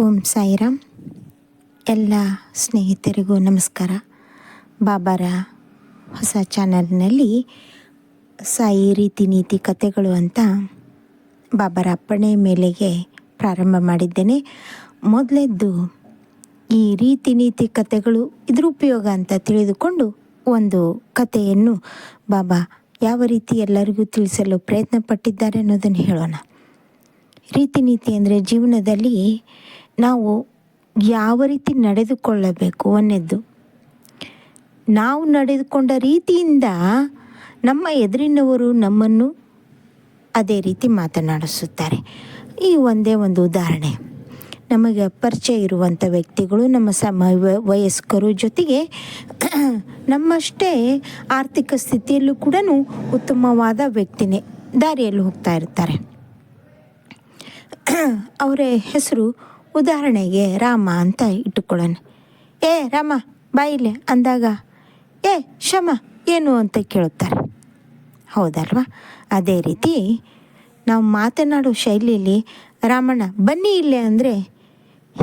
ಓಂ ಸಾಯಿರಾಮ್. ಎಲ್ಲ ಸ್ನೇಹಿತರಿಗೂ ನಮಸ್ಕಾರ. ಬಾಬಾರ ಹೊಸ ಚಾನಲ್ನಲ್ಲಿ ಸಾಯಿ ರೀತಿ ನೀತಿ ಕಥೆಗಳು ಅಂತ ಬಾಬಾರ ಅಪ್ಪಣೆ ಮೇಲೆಗೆ ಪ್ರಾರಂಭ ಮಾಡಿದ್ದೇನೆ. ಮೊದಲೆದ್ದು ಈ ರೀತಿ ನೀತಿ ಕಥೆಗಳು ಇದ್ರ ಉಪಯೋಗ ಅಂತ ತಿಳಿದುಕೊಂಡು ಒಂದು ಕಥೆಯನ್ನು ಬಾಬಾ ಯಾವ ರೀತಿ ಎಲ್ಲರಿಗೂ ತಿಳಿಸಲು ಪ್ರಯತ್ನ ಪಟ್ಟಿದ್ದಾರೆ ಅನ್ನೋದನ್ನು ಹೇಳೋಣ. ರೀತಿ ನೀತಿ ಅಂದರೆ ಜೀವನದಲ್ಲಿ ನಾವು ಯಾವ ರೀತಿ ನಡೆದುಕೊಳ್ಳಬೇಕು ಅನ್ನೋದು. ನಾವು ನಡೆದುಕೊಂಡ ರೀತಿಯಿಂದ ನಮ್ಮ ಎದುರಿನವರು ನಮ್ಮನ್ನು ಅದೇ ರೀತಿ ಮಾತನಾಡಿಸುತ್ತಾರೆ. ಈ ಒಂದೇ ಒಂದು ಉದಾಹರಣೆ. ನಮಗೆ ಪರಿಚಯ ಇರುವಂಥ ವ್ಯಕ್ತಿಗಳು ನಮ್ಮ ಸಮ ವಯಸ್ಕರು ಜೊತೆಗೆ ನಮ್ಮಷ್ಟೇ ಆರ್ಥಿಕ ಸ್ಥಿತಿಯಲ್ಲೂ ಕೂಡ ಉತ್ತಮವಾದ ವ್ಯಕ್ತಿನೇ ದಾರಿಯಲ್ಲಿ ಹೋಗ್ತಾ ಇರ್ತಾರೆ. ಅವರ ಹೆಸರು ಉದಾಹರಣೆಗೆ ರಾಮ ಅಂತ ಇಟ್ಟುಕೊಳ್ಳೋಣ. ಏ ರಾಮ ಬಾಯಿಲೆ ಅಂದಾಗ, ಏ ಶಮ, ಏನು ಅಂತ ಕೇಳುತ್ತಾರೆ. ಹೌದಲ್ವಾ? ಅದೇ ರೀತಿ ನಾವು ಮಾತನಾಡೋ ಶೈಲಿಯಲ್ಲಿ ರಾಮಣ್ಣ, ಬನ್ನಿ ಇಲ್ಲೇ, ಅಂದರೆ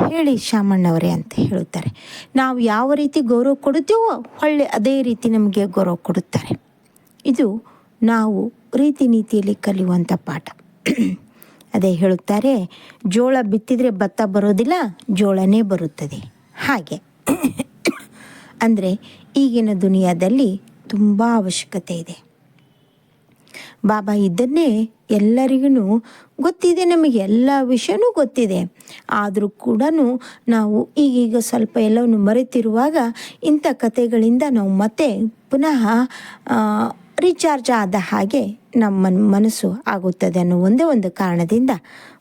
ಹೇಳಿ ಶಾಮಣ್ಣವರೇ ಅಂತ ಹೇಳುತ್ತಾರೆ. ನಾವು ಯಾವ ರೀತಿ ಗೌರವ ಕೊಡುತ್ತೀವೋ ಒಳ್ಳೆ ಅದೇ ರೀತಿ ನಮಗೆ ಗೌರವ ಕೊಡುತ್ತಾರೆ. ಇದು ನಾವು ರೀತಿ ನೀತಿಯಲ್ಲಿ ಕಲಿಯುವಂಥ ಪಾಠ. ಅದೇ ಹೇಳುತ್ತಾರೆ, ಜೋಳ ಬಿತ್ತಿದರೆ ಭತ್ತ ಬರೋದಿಲ್ಲ, ಜೋಳನೇ ಬರುತ್ತದೆ. ಹಾಗೆ. ಅಂದರೆ ಈಗಿನ ದುನಿಯಾದಲ್ಲಿ ತುಂಬ ಅವಶ್ಯಕತೆ ಇದೆ. ಬಾಬಾ ಇದನ್ನೇ ಎಲ್ಲರಿಗೂ ಗೊತ್ತಿದೆ, ನಮಗೆ ಎಲ್ಲ ವಿಷಯನೂ ಗೊತ್ತಿದೆ. ಆದರೂ ಕೂಡ ನಾವು ಈಗೀಗ ಸ್ವಲ್ಪ ಎಲ್ಲವನ್ನು ಮರೆತಿರುವಾಗ ಇಂಥ ಕಥೆಗಳಿಂದ ನಾವು ಮತ್ತೆ ಪುನಃ ರೀಚಾರ್ಜ್ ಆದ ಹಾಗೆ ನಮ್ಮ ಮನಸ್ಸು ಆಗುತ್ತದೆ ಅನ್ನೋ ಒಂದೇ ಒಂದು ಕಾರಣದಿಂದ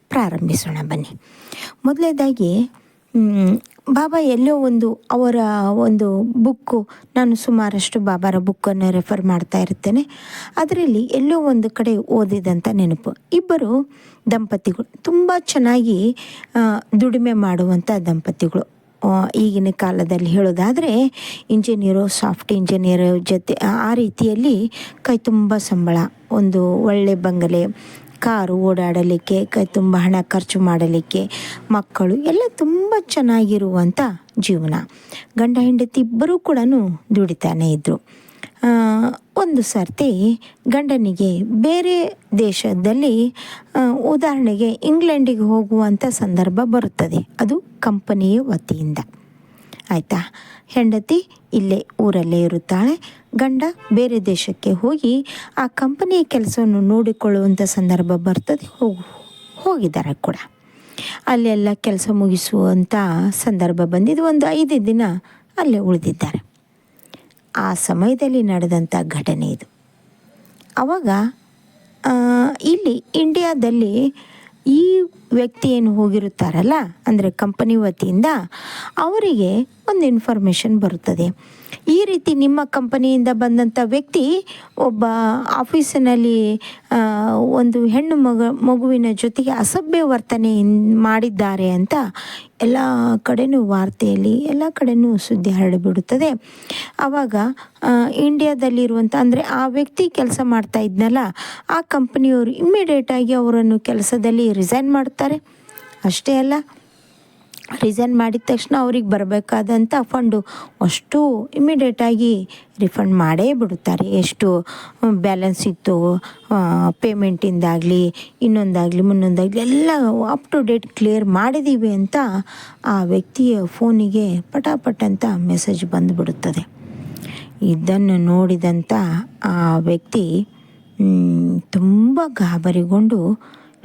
ಪ್ರಾರಂಭಿಸೋಣ ಬನ್ನಿ. ಮೊದಲನೇದಾಗಿ ಬಾಬಾ ಎಲ್ಲೋ ಒಂದು ಅವರ ಒಂದು ಬುಕ್ಕು, ನಾನು ಸುಮಾರಷ್ಟು ಬಾಬಾರ ಬುಕ್ಕನ್ನು ರೆಫರ್ ಮಾಡ್ತಾ ಇರ್ತೇನೆ ಅದರಲ್ಲಿ ಎಲ್ಲೋ ಒಂದು ಕಡೆ ಓದಿದಂಥ ನೆನಪು. ಇಬ್ಬರು ದಂಪತಿಗಳು, ತುಂಬ ಚೆನ್ನಾಗಿ ದುಡಿಮೆ ಮಾಡುವಂಥ ದಂಪತಿಗಳು. ಈಗಿನ ಕಾಲದಲ್ಲಿ ಹೇಳೋದಾದರೆ ಇಂಜಿನಿಯರು ಸಾಫ್ಟ್ ಇಂಜಿನಿಯರ್ ಜೊತೆ, ಆ- ರೀತಿಯಲ್ಲಿ ಕೈ ತುಂಬ ಸಂಬಳ. ಒಂದು ಒಳ್ಳೆ ಬಂಗಲೆ, ಕಾರು ಓಡಾಡಲಿಕ್ಕೆ, ಕೈ ತುಂಬ ಹಣ ಖರ್ಚು ಮಾಡಲಿಕ್ಕೆ, ಮಕ್ಕಳು ಎಲ್ಲ ತುಂಬ ಚೆನ್ನಾಗಿರುವಂಥ ಜೀವನ. ಗಂಡ ಹೆಂಡತಿ ಇಬ್ಬರೂ ಕೂಡ ದುಡಿತಾನೆ ಇದ್ದರು ಒಂದು ಸರ್ತಿ ಗಂಡನಿಗೆ ಬೇರೆ ದೇಶದಲ್ಲಿ ಉದಾಹರಣೆಗೆ ಇಂಗ್ಲೆಂಡಿಗೆ ಹೋಗುವಂಥ ಸಂದರ್ಭ ಬರುತ್ತದೆ. ಅದು ಕಂಪನಿಯ ವತಿಯಿಂದ. ಆಯಿತಾ? ಹೆಂಡತಿ ಇಲ್ಲೇ ಊರಲ್ಲೇ ಇರುತ್ತಾಳೆ. ಗಂಡ ಬೇರೆ ದೇಶಕ್ಕೆ ಹೋಗಿ ಆ ಕಂಪನಿಯ ಕೆಲಸವನ್ನು ನೋಡಿಕೊಳ್ಳುವಂಥ ಸಂದರ್ಭ ಬರ್ತದೆ. ಹೋಗು ಹೋಗಿದ್ದಾರೆ ಕೂಡ. ಅಲ್ಲೆಲ್ಲ ಕೆಲಸ ಮುಗಿಸುವಂಥ ಸಂದರ್ಭ ಬಂದಿದ್ದು ಒಂದು ಐದು ದಿನ ಅಲ್ಲೇ ಉಳಿದಿದ್ದಾರೆ. ಆ ಸಮಯದಲ್ಲಿ ನಡೆದಂಥ ಘಟನೆ ಇದು. ಆವಾಗ ಇಲ್ಲಿ ಇಂಡಿಯಾದಲ್ಲಿ ಈ ವ್ಯಕ್ತಿ ಏನು ಹೋಗಿರುತ್ತಾರಲ್ಲ, ಅಂದರೆ ಕಂಪನಿ ವತಿಯಿಂದ, ಅವರಿಗೆ ಒಂದು ಇನ್ಫಾರ್ಮೇಷನ್ ಬರುತ್ತದೆ. ಈ ರೀತಿ ನಿಮ್ಮ ಕಂಪನಿಯಿಂದ ಬಂದಂಥ ವ್ಯಕ್ತಿ ಒಬ್ಬ ಆಫೀಸಿನಲ್ಲಿ ಒಂದು ಹೆಣ್ಣು ಮಗ, ಮಗುವಿನ ಜೊತೆಗೆ ಅಸಭ್ಯ ವರ್ತನೆ ಮಾಡಿದ್ದಾರೆ ಅಂತ ಎಲ್ಲ ಕಡೆನೂ ವಾರ್ತೆಯಲ್ಲಿ, ಎಲ್ಲ ಕಡೆನೂ ಸುದ್ದಿ ಹರಡಿಬಿಡುತ್ತದೆ. ಆವಾಗ ಇಂಡಿಯಾದಲ್ಲಿರುವಂಥ ಅಂದರೆ ಆ ವ್ಯಕ್ತಿ ಕೆಲಸ ಮಾಡ್ತಾ ಇದ್ನಲ್ಲ, ಆ ಕಂಪನಿಯವರು ಇಮ್ಮಿಡಿಯೇಟಾಗಿ ಅವರನ್ನು ಕೆಲಸದಲ್ಲಿ ರಿಸೈನ್ ಮಾಡ್ತಾರೆ. ಅಷ್ಟೇ ಅಲ್ಲ. ರಿಸೈನ್ ಮಾಡಿದ ತಕ್ಷಣ ಅವ್ರಿಗೆ ಬರಬೇಕಾದಂಥ ಫಂಡು ಅಷ್ಟು ಇಮಿಡಿಯೇಟಾಗಿ ರಿಫಂಡ್ ಮಾಡೇ ಬಿಡುತ್ತಾರೆ. ಎಷ್ಟು ಬ್ಯಾಲೆನ್ಸ್ ಇತ್ತು ಪೇಮೆಂಟಿಂದಾಗಲಿ ಇನ್ನೊಂದಾಗಲಿ, ಮುನ್ನೊಂದಾಗಲಿ, ಎಲ್ಲ ಅಪ್ ಟು ಡೇಟ್ ಕ್ಲಿಯರ್ ಮಾಡಿದ್ದೀವಿ ಅಂತ ಆ ವ್ಯಕ್ತಿಯ ಫೋನಿಗೆ ಪಟಾಪಟ್ ಅಂತ ಮೆಸೇಜ್ ಬಂದುಬಿಡುತ್ತದೆ. ಇದನ್ನು ನೋಡಿದಂಥ ಆ ವ್ಯಕ್ತಿ ತುಂಬ ಗಾಬರಿಗೊಂಡು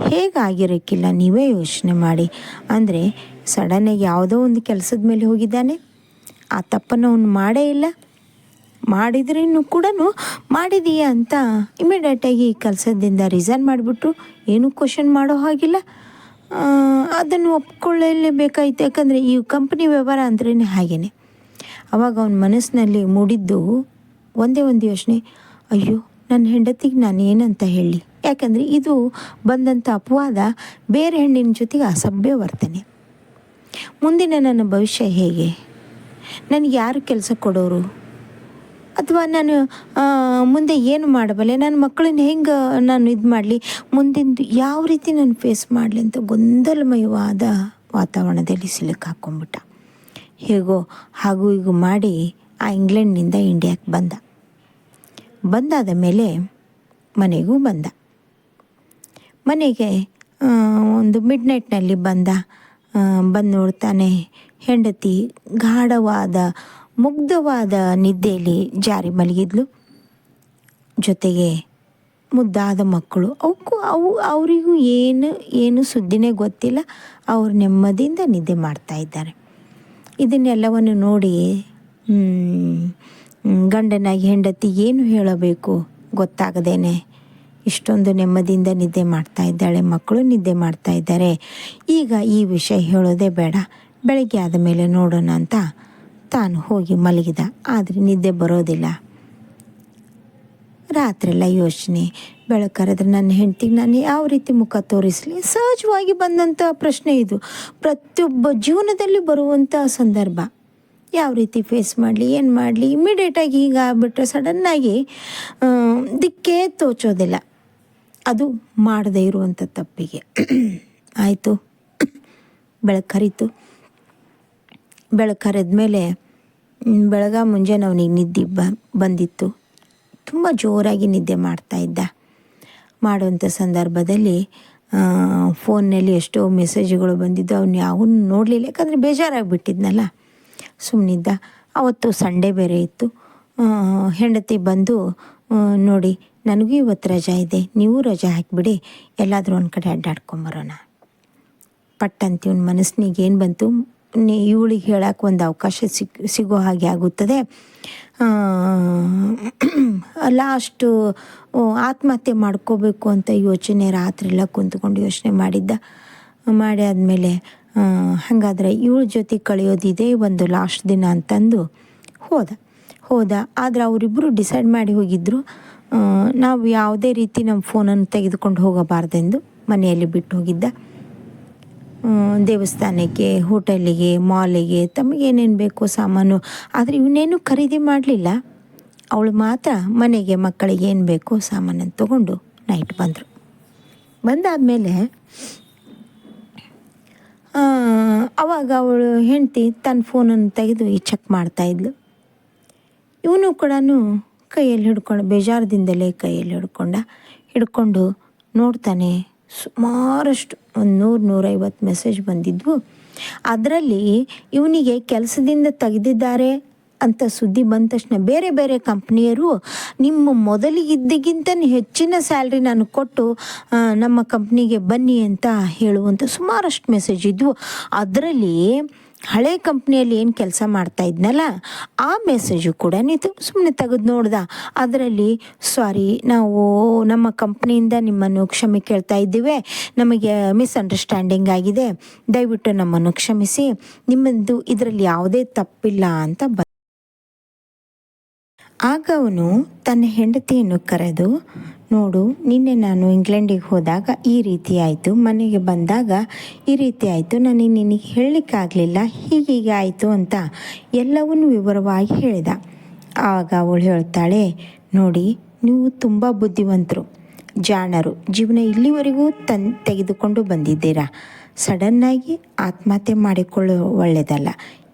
ಹೇಗಾಗಿರೋಕ್ಕಿಲ್ಲ? ನೀವೇ ಯೋಚನೆ ಮಾಡಿ. ಅಂದರೆ ಸಡನ್ನಾಗಿ ಯಾವುದೋ ಒಂದು ಕೆಲಸದ ಮೇಲೆ ಹೋಗಿದ್ದಾನೆ. ಆ ತಪ್ಪನ್ನು ಅವನು ಮಾಡೇ ಇಲ್ಲ. ಮಾಡಿದ್ರೂ ಕೂಡ ಮಾಡಿದೀಯ ಅಂತ ಇಮಿಡಿಯೇಟಾಗಿ ಕೆಲಸದಿಂದ ರಿಸೈನ್ ಮಾಡಿಬಿಟ್ರು. ಏನೂ ಕ್ವಶನ್ ಮಾಡೋ ಹಾಗಿಲ್ಲ. ಅದನ್ನು ಒಪ್ಕೊಳ್ಳಲೇಬೇಕಾಯ್ತು. ಯಾಕಂದರೆ, ಈ ಕಂಪ್ನಿ ವ್ಯವಹಾರ ಅಂದ್ರೇ ಹಾಗೇ ಅವಾಗ ಅವನ ಮನಸ್ಸಿನಲ್ಲಿ ಮೂಡಿದ್ದು ಒಂದೇ ಒಂದು ಯೋಚನೆ. ಅಯ್ಯೋ ನನ್ನ ಹೆಂಡತಿಗೆ ನಾನು ಏನಂತ ಹೇಳಿ. ಯಾಕಂದರೆ ಇದು ಬಂದಂಥ ಅಪವಾದ ಬೇರೆ ಹೆಣ್ಣಿನ ಜೊತೆಗೆ ಅಸಭ್ಯ ವರ್ತನೆ. ಮುಂದಿನ ನನ್ನ ಭವಿಷ್ಯ ಹೇಗೆ? ನನಗೆ ಯಾರು ಕೆಲಸ ಕೊಡೋರು? ಅಥವಾ ನಾನು ಮುಂದೆ ಏನು ಮಾಡಬಲ್ಲೆ? ನನ್ನ ಮಕ್ಕಳನ್ನ ಹೆಂಗೆ ನಾನು ಇದು ಮಾಡಲಿ? ಮುಂದಿಂದು ಯಾವ ರೀತಿ ನಾನು ಫೇಸ್ ಮಾಡಲಿ ಅಂತ ಗೊಂದಲಮಯವಾದ ವಾತಾವರಣದಲ್ಲಿ ಸಿಲುಕಾಕೊಂಡ್ಬಿಟ್ಟ ಹೇಗೋ, ಹಾಗೂ ಹೀಗೂ ಮಾಡಿ ಆ ಇಂಗ್ಲೆಂಡ್ನಿಂದ ಇಂಡಿಯಾಕ್ಕೆ ಬಂದ. ಬಂದಾದ ಮೇಲೆ ಮನೆಗೂ ಬಂದ. ಮನೆಗೆ ಒಂದು ಮಿಡ್ ನೈಟ್ನಲ್ಲಿ ಬಂದ ಬಂದು ನೋಡ್ತಾನೆ, ಹೆಂಡತಿ ಗಾಢವಾದ, ಮುಗ್ಧವಾದ ನಿದ್ದೆಯಲ್ಲಿ ಜಾರಿ ಮಲಗಿದ್ಲು. ಜೊತೆಗೆ ಮುದ್ದಾದ ಮಕ್ಕಳು. ಅವಕ್ಕೂ ಅವು, ಅವರಿಗೂ ಏನು ಏನು ಸುದ್ದಿನೇ ಗೊತ್ತಿಲ್ಲ. ಅವರು ನೆಮ್ಮದಿಯಿಂದ ನಿದ್ದೆ ಮಾಡ್ತಾ ಇದ್ದಾರೆ. ಇದನ್ನೆಲ್ಲವನ್ನು ನೋಡಿ ಗಂಡನಾಗಿ ಹೆಂಡತಿ ಏನು ಹೇಳಬೇಕು ಗೊತ್ತಾಗದೇನೆ. ಇಷ್ಟೊಂದು ನೆಮ್ಮದಿಯಿಂದ ನಿದ್ದೆ ಮಾಡ್ತಾ ಇದ್ದಾಳೆ, ಮಕ್ಕಳು ನಿದ್ದೆ ಮಾಡ್ತಾ ಇದ್ದಾರೆ. ಈಗ ಈ ವಿಷಯ ಹೇಳೋದೇ ಬೇಡ. ಬೆಳಗ್ಗೆ ಆದ ಮೇಲೆ ನೋಡೋಣ ಅಂತ ತಾನು ಹೋಗಿ ಮಲಗಿದ. ಆದರೆ ನಿದ್ದೆ ಬರೋದಿಲ್ಲ. ರಾತ್ರೆಲ್ಲ ಯೋಚನೆ. ಬೆಳಕರೆದ್ರೆ ನನ್ನ ಹೆಂಡ್ತಿಗೆ ನಾನು ಯಾವ ರೀತಿ ಮುಖ ತೋರಿಸಲಿ? ಸಹಜವಾಗಿ ಬಂದಂಥ ಪ್ರಶ್ನೆ ಇದು. ಪ್ರತಿಯೊಬ್ಬ ಜೀವನದಲ್ಲಿ ಬರುವಂಥ ಸಂದರ್ಭ. ಯಾವ ರೀತಿ ಫೇಸ್ ಮಾಡಲಿ, ಏನು ಮಾಡಲಿ ಇಮಿಡಿಯೇಟಾಗಿ ಈಗ ಆಗ್ಬಿಟ್ರೆ ಸಡನ್ನಾಗಿ ದಿಕ್ಕೇ ತೋಚೋದಿಲ್ಲ. ಅದು ಮಾಡದೇ ಇರುವಂಥ ತಪ್ಪಿಗೆ. ಆಯಿತು. ಬೆಳಕು ಬೆಳಕು ಹರಿದ್ಮೇಲೆ ಬೆಳಗ ಮುಂಜಾನೆ ಅವನಿಗೆ ನಿದ್ದೆ ಬ, ಬಂದಿತ್ತು. ತುಂಬ ಜೋರಾಗಿ ನಿದ್ದೆ ಮಾಡ್ತಾಯಿದ್ದ ಮಾಡುವಂಥ ಸಂದರ್ಭದಲ್ಲಿ ಫೋನ್ನಲ್ಲಿ ಎಷ್ಟೋ ಮೆಸೇಜ್ಗಳು ಬಂದಿದ್ದು ಅವನು ಯಾವನ್ನೂ ನೋಡಲಿಲ್ಲ. ಯಾಕಂದರೆ ಬೇಜಾರಾಗಿಬಿಟ್ಟಿದ್ನಲ್ಲ. ಸುಮ್ಮನಿದ್ದ ಅವತ್ತು ಸಂಡೇ ಬೇರೆ ಇತ್ತು. ಹೆಂಡತಿ ಬಂದು ನೋಡಿ, ನನಗೂ ಇವತ್ತು ರಜಾ ಇದೆ. ನೀವು ರಜಾ ಹಾಕಿಬಿಡಿ. ಎಲ್ಲಾದರೂ ಒಂದು ಕಡೆ ಅಡ್ಡಾಡ್ಕೊಂಬರೋಣ ಪಟ್ಟಂತ ಇವನ ಮನಸ್ಸಿನಿಗೆ ಏನು ಬಂತು? ಇವಳಿಗೆ ಹೇಳಕ್ಕೆ ಒಂದು ಅವಕಾಶ ಸಿಗ್ ಸಿಗೋ ಹಾಗೆ ಆಗುತ್ತದೆ. ಲಾಸ್ಟು ಆತ್ಮಹತ್ಯೆ ಮಾಡ್ಕೋಬೇಕು ಅಂತ ಯೋಚನೆ ರಾತ್ರಿ ಎಲ್ಲ ಕುಂತ್ಕೊಂಡು ಯೋಚನೆ ಮಾಡಿದ್ದ. ಮಾಡಿ ಆದಮೇಲೆ ಹಾಗಾದರೆ ಇವಳ ಜೊತೆ ಕಳೆಯೋದಿದೆ ಒಂದು ಲಾಸ್ಟ್ ದಿನ ಅಂತಂದು ಹೋದ. ಹೋದ, ಆದರೆ ಅವರಿಬ್ಬರು ಡಿಸೈಡ್ ಮಾಡಿ ಹೋಗಿದ್ದರು ನಾವು ಯಾವುದೇ ರೀತಿ ನಮ್ಮ ಫೋನನ್ನು ತೆಗೆದುಕೊಂಡು ಹೋಗಬಾರ್ದೆಂದು ಮನೆಯಲ್ಲಿ ಬಿಟ್ಟು ಹೋಗಿದ್ದ. ದೇವಸ್ಥಾನಕ್ಕೆ ಹೋಟೆಲಿಗೆ ಮಾಲಿಗೆ ತಮಗೇನೇನು ಬೇಕೋ ಸಾಮಾನು. ಆದರೆ ಇವನ್ನೇನು ಖರೀದಿ ಮಾಡಲಿಲ್ಲ. ಅವಳು ಮಾತ್ರ ಮನೆಗೆ ಮಕ್ಕಳಿಗೆ ಏನು ಬೇಕೋ ಸಾಮಾನನ್ನು ತಗೊಂಡು ನೈಟ್ ಬಂದರು. ಬಂದಾದಮೇಲೆ ಅವಾಗ ಅವಳು ಹೆಂಡತಿ ತನ್ನ ಫೋನನ್ನು ತೆಗೆದು ಚೆಕ್ ಮಾಡ್ತಾಯಿದ್ಲು ಇವನು ಕೂಡ ಕೈಯಲ್ಲಿ ಹಿಡ್ಕೊಂಡು, ಬೇಜಾರದಿಂದಲೇ ಕೈಯಲ್ಲಿ ಹಿಡ್ಕೊಂಡ, ಹಿಡ್ಕೊಂಡು ನೋಡ್ತಾನೆ. ಸುಮಾರಷ್ಟು ಒಂದು ನೂರು, ನೂರೈವತ್ತು ಮೆಸೇಜ್ ಬಂದಿದ್ವು. ಅದರಲ್ಲಿ ಇವನಿಗೆ ಕೆಲಸದಿಂದ ತೆಗೆದಿದ್ದಾರೆ ಅಂತ ಸುದ್ದಿ ಬಂದ ತಕ್ಷಣ ಬೇರೆ ಬೇರೆ ಕಂಪ್ನಿಯರು ನಿಮ್ಮ ಮೊದಲಿಗಿದ್ದಕ್ಕಿಂತ ಹೆಚ್ಚಿನ ಸ್ಯಾಲ್ರಿ ನಾನು ಕೊಟ್ಟು ನಮ್ಮ ಕಂಪ್ನಿಗೆ ಬನ್ನಿ ಅಂತ ಹೇಳುವಂಥ ಸುಮಾರಷ್ಟು ಮೆಸೇಜ್ ಇದ್ವು. ಅದರಲ್ಲಿ ಹಳೆ ಕಂಪ್ನಿಯಲ್ಲಿ ಏನು ಕೆಲಸ ಮಾಡ್ತಾ ಇದ್ನಲ್ಲ, ಆ ಮೆಸೇಜು ಕೂಡ ನೀತು ಸುಮ್ಮನೆ ತೆಗೆದು ನೋಡ್ದ. ಅದರಲ್ಲಿ ಸಾರಿ ನಾವು ನಮ್ಮ ಕಂಪ್ನಿಯಿಂದ ನಿಮ್ಮನ್ನು ಕ್ಷಮೆ ಕೇಳ್ತಾ ಇದ್ದೇವೆ. ನಮಗೆ ಮಿಸ್ಅಂಡರ್ಸ್ಟ್ಯಾಂಡಿಂಗ್ ಆಗಿದೆ. ದಯವಿಟ್ಟು ನಮ್ಮನ್ನು ಕ್ಷಮಿಸಿ. ನಿಮ್ಮದು ಇದರಲ್ಲಿ ಯಾವುದೇ ತಪ್ಪಿಲ್ಲ ಅಂತ ಬ ಆಗ ಅವನು ತನ್ನ ಹೆಂಡತಿಯನ್ನು ಕರೆದು, ನೋಡು, ನಿನ್ನೆ ನಾನು ಇಂಗ್ಲೆಂಡಿಗೆ ಹೋದಾಗ ಈ ರೀತಿ ಆಯಿತು. ಮನೆಗೆ ಬಂದಾಗ ಈ ರೀತಿ ಆಯಿತು. ನನಗೆ ನಿನಗೆ ಹೇಳಲಿಕ್ಕಾಗಲಿಲ್ಲ ಹೀಗೀಗೆ ಆಯಿತು ಅಂತ ಎಲ್ಲವನ್ನೂ ವಿವರವಾಗಿ ಹೇಳಿದ. ಆಗ ಅವಳು ಹೇಳ್ತಾಳೆ, ನೋಡಿ, ನೀವು ತುಂಬ ಬುದ್ಧಿವಂತರು, ಜಾಣರು. ಜೀವನ ಇಲ್ಲಿವರೆಗೂ ತನ್ ತೆಗೆದುಕೊಂಡು ಬಂದಿದ್ದೀರಾ. ಸಡನ್ನಾಗಿ ಆತ್ಮಹತ್ಯೆ ಮಾಡಿಕೊಳ್ಳೋ ಒಳ್ಳೆಯದಲ್ಲ.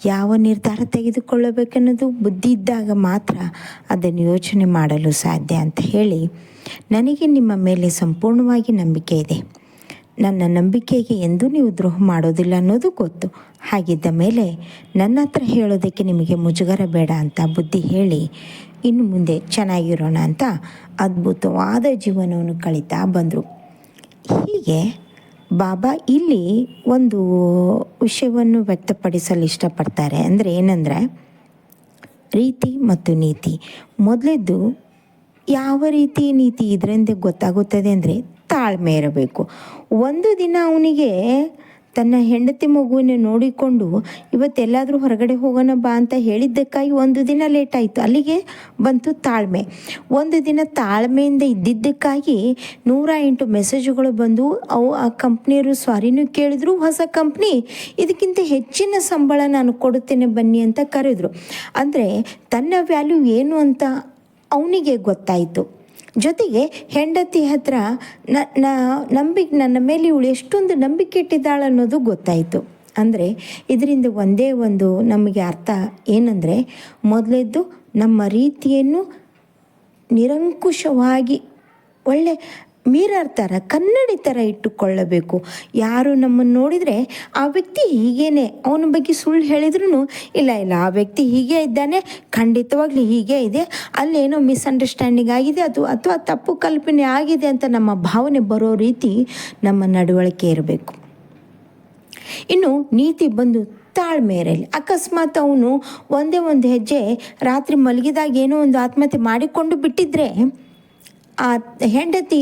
ಯಾವ ನಿರ್ಧಾರ ತೆಗೆದುಕೊಳ್ಳಬೇಕನ್ನೋದು ಬುದ್ಧಿ ಇದ್ದಾಗ ಮಾತ್ರ ಅದನ್ನು ಯೋಚನೆ ಮಾಡಲು ಸಾಧ್ಯ ಅಂತ ಹೇಳಿ ನನಗೆ ನಿಮ್ಮ ಮೇಲೆ ಸಂಪೂರ್ಣವಾಗಿ ನಂಬಿಕೆ ಇದೆ. ನನ್ನ ನಂಬಿಕೆಗೆ ಎಂದೂ ನೀವು ದ್ರೋಹ ಮಾಡೋದಿಲ್ಲ ಅನ್ನೋದು ಗೊತ್ತು. ಹಾಗಿದ್ದ ಮೇಲೆ ನನ್ನ ಹತ್ರ ಹೇಳೋದಕ್ಕೆ ನಿಮಗೆ ಮುಜುಗರ ಬೇಡ ಅಂತ ಬುದ್ಧಿ ಹೇಳಿ, ಇನ್ನು ಮುಂದೆ ಚೆನ್ನಾಗಿರೋಣ ಅಂತ ಅದ್ಭುತವಾದ ಜೀವನವನ್ನು ಕಳೀತಾ ಬಂದರು. ಹೀಗೆ ಬಾಬಾ ಇಲ್ಲಿ ಒಂದು ವಿಷಯವನ್ನು ವ್ಯಕ್ತಪಡಿಸಲು ಇಷ್ಟಪಡ್ತಾರೆ. ಅಂದರೆ ಏನಂದರೆ, ರೀತಿ ಮತ್ತು ನೀತಿ. ಮೊದಲಿದ್ದು ಯಾವ ರೀತಿ ನೀತಿ ಇದರಿಂದ ಗೊತ್ತಾಗುತ್ತದೆ ಅಂದರೆ ತಾಳ್ಮೆ ಇರಬೇಕು. ಒಂದು ದಿನ ಅವನಿಗೆ ತನ್ನ ಹೆಂಡತಿ ಮಗುವಿನ ನೋಡಿಕೊಂಡು, ಇವತ್ತೆಲ್ಲಾದರೂ ಹೊರಗಡೆ ಹೋಗೋಣ ಬಾ ಅಂತ ಹೇಳಿದ್ದಕ್ಕಾಗಿ ಒಂದು ದಿನ ಲೇಟ್ ಆಯಿತು. ಅಲ್ಲಿಗೆ ಬಂತು ತಾಳ್ಮೆ. ಒಂದು ದಿನ ತಾಳ್ಮೆಯಿಂದ ಇದ್ದಿದ್ದಕ್ಕಾಗಿ ನೂರ ಎಂಟು ಮೆಸೇಜ್ಗಳು ಬಂದು, ಅವು ಆ ಕಂಪ್ನಿಯವರು ಸ್ವಾರಿನೂ ಕೇಳಿದ್ರು, ಹೊಸ ಕಂಪ್ನಿ, ಇದಕ್ಕಿಂತ ಹೆಚ್ಚಿನ ಸಂಬಳ ನಾನು ಕೊಡುತ್ತೇನೆ ಬನ್ನಿ ಅಂತ ಕರೆದ್ರು. ಅಂದರೆ ತನ್ನ ವ್ಯಾಲ್ಯೂ ಏನು ಅಂತ ಅವನಿಗೆ ಗೊತ್ತಾಯಿತು. ಜೊತೆಗೆ ಹೆಂಡತಿ ಹತ್ರ ನ ನಂಬಿಕೆ ನನ್ನ ಮೇಲೆ ಇವಳು ಎಷ್ಟೊಂದು ನಂಬಿಕೆ ಇಟ್ಟಿದ್ದಾಳೆ ಅನ್ನೋದು ಗೊತ್ತಾಯಿತು. ಅಂದರೆ ಇದರಿಂದ ಒಂದೇ ಒಂದು ನಮಗೆ ಅರ್ಥ ಏನಂದರೆ ಮೊದಲೇದ್ದು ನಮ್ಮ ರೀತಿಯನ್ನು ನಿರಂಕುಶವಾಗಿ ಒಳ್ಳೆ ಮಿರರ್ ಥರ ಕನ್ನಡಿ ಥರ ಇಟ್ಟುಕೊಳ್ಳಬೇಕು. ಯಾರು ನಮ್ಮನ್ನು ನೋಡಿದರೆ ಆ ವ್ಯಕ್ತಿ ಹೀಗೇನೆ, ಅವನ ಬಗ್ಗೆ ಸುಳ್ಳು ಹೇಳಿದ್ರು ಇಲ್ಲ ಇಲ್ಲ, ಆ ವ್ಯಕ್ತಿ ಹೀಗೆ ಇದ್ದಾನೆ, ಖಂಡಿತವಾಗ್ಲೂ ಹೀಗೆ ಇದೆ. ಅಲ್ಲೇನೋ ಮಿಸ್ಅಂಡರ್ಸ್ಟ್ಯಾಂಡಿಂಗ್ ಆಗಿದೆ, ಅದು ಅಥವಾ ತಪ್ಪು ಕಲ್ಪನೆ ಆಗಿದೆ ಅಂತ ನಮ್ಮ ಭಾವನೆ ಬರೋ ರೀತಿ ನಮ್ಮ ನಡವಳಿಕೆ ಇರಬೇಕು. ಇನ್ನು ನೀತಿ ಬಂದು ತಾಳ್ಮೆ ಇರಲಿ ಅಕಸ್ಮಾತ್ ಅವನು ಒಂದೇ ಒಂದು ಹೆಜ್ಜೆ ರಾತ್ರಿ ಮಲಗಿದಾಗ ಏನೋ ಒಂದು ಆತ್ಮಹತ್ಯೆ ಮಾಡಿಕೊಂಡು ಬಿಟ್ಟಿದ್ರೆ ಆ ಹೆಂಡತಿ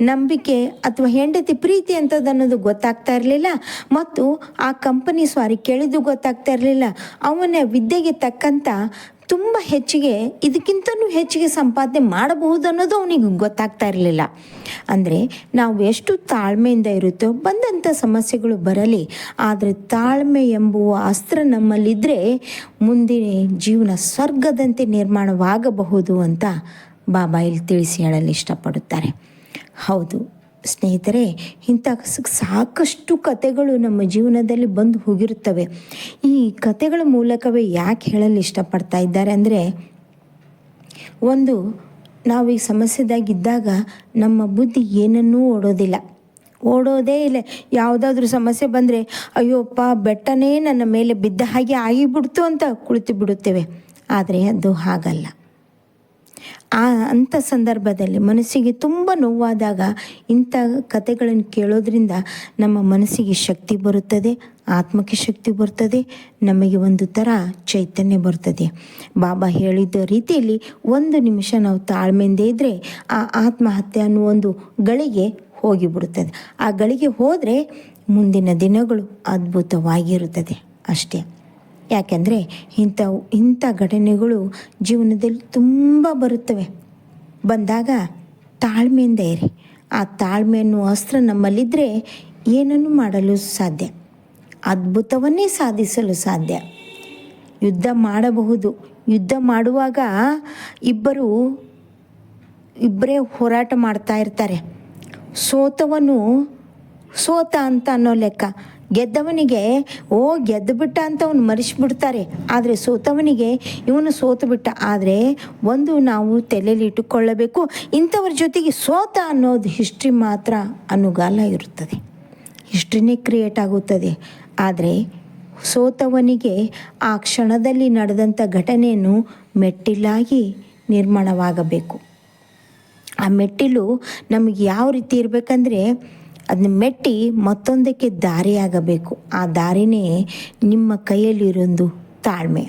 ನಂಬಿಕೆ ಅಥವಾ ಹೆಂಡತಿ ಪ್ರೀತಿ ಅಂತದ್ದು ಅನ್ನೋದು ಗೊತ್ತಾಗ್ತಾ ಇರಲಿಲ್ಲ. ಮತ್ತು ಆ ಕಂಪನಿ ಸಾರಿ ಕೇಳಿದ್ದು ಗೊತ್ತಾಗ್ತಾ ಇರಲಿಲ್ಲ. ಅವನ ವಿದ್ಯೆಗೆ ತಕ್ಕಂಥ ತುಂಬ ಹೆಚ್ಚಿಗೆ, ಇದಕ್ಕಿಂತನೂ ಹೆಚ್ಚಿಗೆ ಸಂಪಾದನೆ ಮಾಡಬಹುದು ಅನ್ನೋದು ಅವನಿಗೆ ಗೊತ್ತಾಗ್ತಾ ಇರಲಿಲ್ಲ. ಅಂದರೆ ನಾವು ಎಷ್ಟು ತಾಳ್ಮೆಯಿಂದ ಇರುತ್ತೋ ಬಂದಂಥ ಸಮಸ್ಯೆಗಳು ಬರಲಿ, ಆದರೆ ತಾಳ್ಮೆ ಎಂಬುವ ಅಸ್ತ್ರ ನಮ್ಮಲ್ಲಿದ್ದರೆ ಮುಂದಿನ ಜೀವನ ಸ್ವರ್ಗದಂತೆ ನಿರ್ಮಾಣವಾಗಬಹುದು ಅಂತ ಬಾಬಾ ಇಲ್ಲಿ ತಿಳಿಸಿ ಹೇಳಲು ಇಷ್ಟಪಡುತ್ತಾರೆ. ಹೌದು ಸ್ನೇಹಿತರೆ, ಇಂಥ ಸಾಕಷ್ಟು ಕತೆಗಳು ನಮ್ಮ ಜೀವನದಲ್ಲಿ ಬಂದು ಹೋಗಿರುತ್ತವೆ. ಈ ಕತೆಗಳ ಮೂಲಕವೇ ಯಾಕೆ ಹೇಳಲು ಇಷ್ಟಪಡ್ತಾ ಇದ್ದಾರೆ ಅಂದರೆ, ಒಂದು, ನಾವು ಈ ಸಮಸ್ಯೆದಾಗಿದ್ದಾಗ ನಮ್ಮ ಬುದ್ಧಿ ಏನನ್ನೂ ಓಡೋದಿಲ್ಲ. ಓಡೋದೇ ಇಲ್ಲ. ಯಾವುದಾದ್ರೂ ಸಮಸ್ಯೆ ಬಂದರೆ ಅಯ್ಯೋಪ್ಪ ಬೆಟ್ಟನೇ ನನ್ನ ಮೇಲೆ ಬಿದ್ದ ಹಾಗೆ ಆಗಿಬಿಡ್ತು ಅಂತ ಕುಳಿತು ಬಿಡುತ್ತೇವೆ. ಆದರೆ ಅದು ಹಾಗಲ್ಲ. ಆ ಅಂಥ ಸಂದರ್ಭದಲ್ಲಿ ಮನಸ್ಸಿಗೆ ತುಂಬ ನೋವಾದಾಗ ಇಂಥ ಕತೆಗಳನ್ನು ಕೇಳೋದ್ರಿಂದ ನಮ್ಮ ಮನಸ್ಸಿಗೆ ಶಕ್ತಿ ಬರುತ್ತದೆ, ಆತ್ಮಕ್ಕೆ ಶಕ್ತಿ ಬರ್ತದೆ ನಮಗೆ ಒಂದು ಥರ ಚೈತನ್ಯ ಬರ್ತದೆ. ಬಾಬಾ ಹೇಳಿದ ರೀತಿಯಲ್ಲಿ ಒಂದು ನಿಮಿಷ ನಾವು ತಾಳ್ಮೆಯಿಂದ ಇದ್ದರೆ ಆ ಆತ್ಮಹತ್ಯೆ ಅನ್ನೋ ಒಂದು ಗಳಿಗೆ ಹೋಗಿಬಿಡುತ್ತದೆ. ಆ ಗಳಿಗೆ ಹೋದರೆ ಮುಂದಿನ ದಿನಗಳು ಅದ್ಭುತವಾಗಿರುತ್ತದೆ ಅಷ್ಟೇ. ಯಾಕೆಂದರೆ ಇಂಥವು, ಇಂಥ ಘಟನೆಗಳು ಜೀವನದಲ್ಲಿ ತುಂಬ ಬರುತ್ತವೆ. ಬಂದಾಗ ತಾಳ್ಮೆಯಿಂದ ಇರಿ. ಆ ತಾಳ್ಮೆ ಅನ್ನುವ ಅಸ್ತ್ರ ನಮ್ಮಲ್ಲಿದ್ದರೆ ಏನನ್ನು ಮಾಡಲು ಸಾಧ್ಯ. ಅದ್ಭುತವನ್ನೇ ಸಾಧಿಸಲು ಸಾಧ್ಯ. ಯುದ್ಧ ಮಾಡಬಹುದು. ಯುದ್ಧ ಮಾಡುವಾಗ ಇಬ್ಬರು, ಇಬ್ಬರೇ ಹೋರಾಟ ಮಾಡ್ತಾ ಇರ್ತಾರೆ. ಸೋತವನು ಸೋತ ಅಂತ ಅನ್ನೋ ಲೆಕ್ಕ. ಗೆದ್ದವನಿಗೆ, ಓ, ಗೆದ್ದುಬಿಟ್ಟ ಅಂತ ಅವನು ಮರೆಸಿಬಿಡ್ತಾರೆ. ಆದರೆ ಸೋತವನಿಗೆ, ಇವನು ಸೋತು ಬಿಟ್ಟ ಆದರೆ ಒಂದು ನಾವು ತಲೆಯಲ್ಲಿ ಇಟ್ಟುಕೊಳ್ಳಬೇಕು. ಇಂಥವ್ರ ಜೊತೆಗೆ ಸೋತ ಅನ್ನೋದು ಹಿಸ್ಟ್ರಿ ಮಾತ್ರ ಅನುಗಾಲ ಇರುತ್ತದೆ. ಹಿಸ್ಟ್ರಿನೇ ಕ್ರಿಯೇಟ್ ಆಗುತ್ತದೆ. ಆದರೆ ಸೋತವನಿಗೆ ಆ ಕ್ಷಣದಲ್ಲಿ ನಡೆದಂಥ ಘಟನೆಯನ್ನು ಮೆಟ್ಟಿಲಾಗಿ ನಿರ್ಮಾಣವಾಗಬೇಕು. ಆ ಮೆಟ್ಟಿಲು ನಮಗೆ ಯಾವ ರೀತಿ ಇರಬೇಕಂದ್ರೆ ಅದನ್ನ ಮೆಟ್ಟಿ ಮತ್ತೊಂದಕ್ಕೆ ದಾರಿಯಾಗಬೇಕು. ಆ ದಾರಿನೇ ನಿಮ್ಮ ಕೈಯಲ್ಲಿರೊಂದು ತಾಳ್ಮೆ.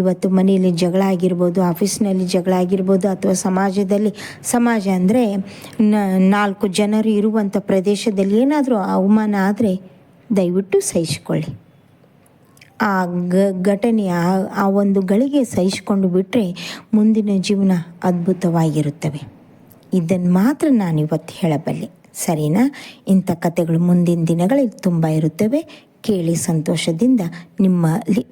ಇವತ್ತು ಮನೆಯಲ್ಲಿ ಜಗಳ ಆಗಿರ್ಬೋದು, ಆಫೀಸ್ನಲ್ಲಿ ಜಗಳ ಆಗಿರ್ಬೋದು, ಅಥವಾ ಸಮಾಜದಲ್ಲಿ, ಸಮಾಜ ಅಂದರೆ ನಾಲ್ಕು ಜನರು ಇರುವಂಥ ಪ್ರದೇಶದಲ್ಲಿ ಏನಾದರೂ ಅವಮಾನ ಆದರೆ ದಯವಿಟ್ಟು ಸಹಿಸಿಕೊಳ್ಳಿ. ಆ ಗ ಘಟನೆ, ಆ ಆ ಒಂದು ಗಳಿಗೆ ಸಹಿಸಿಕೊಂಡು ಬಿಟ್ಟರೆ ಮುಂದಿನ ಜೀವನ ಅದ್ಭುತವಾಗಿರುತ್ತವೆ. ಇದನ್ನು ಮಾತ್ರ ನಾನು ಇವತ್ತು ಹೇಳಬಲ್ಲೆ. ಸರಿನಾ? ಇಂಥ ಕತೆಗಳು ಮುಂದಿನ ದಿನಗಳಲ್ಲಿ ತುಂಬ ಇರುತ್ತವೆ. ಕೇಳಿ ಸಂತೋಷದಿಂದ ನಿಮ್ಮ ಲಿ